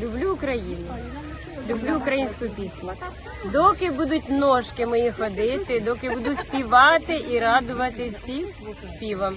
Люблю Україну, люблю українську пісню. Доки будуть ножки мої ходити, доки буду співати і радувати всім співам.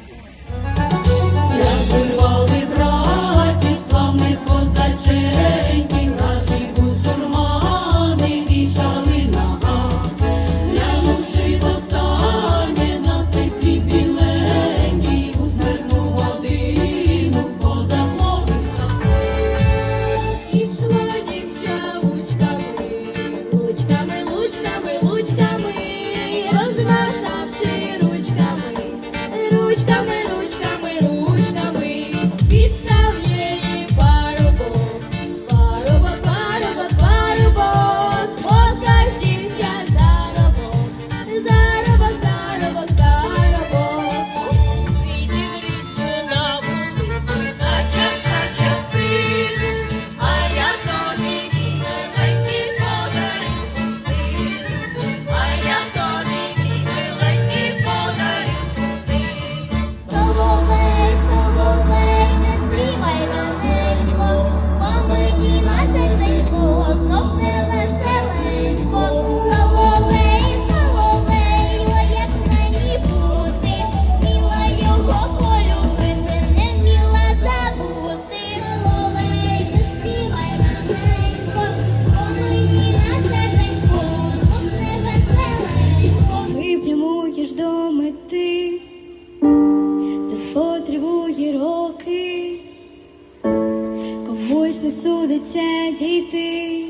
Ось не судиться дійти.